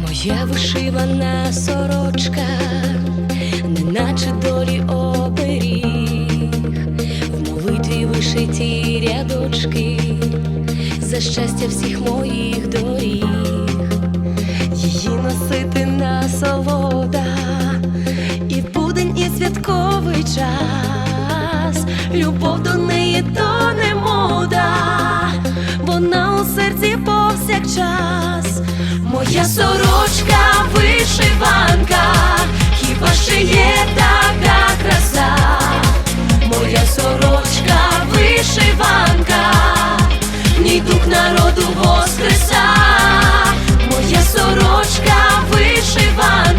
Моя вишивана сорочка, неначе долі оберіг, в молитві вишиті рядочки, за щастя всіх моїх доріг, любов до неї то не мода, вона у серці повсякчас. Моя сорочка вишиванка, хіба ще є така краса? Моя сорочка вишиванка, в ній дух народу воскреса. Моя сорочка вишиванка,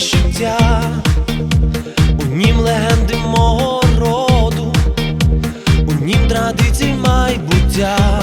вишиття, у нім легенди мого роду, у нім традицій майбуття.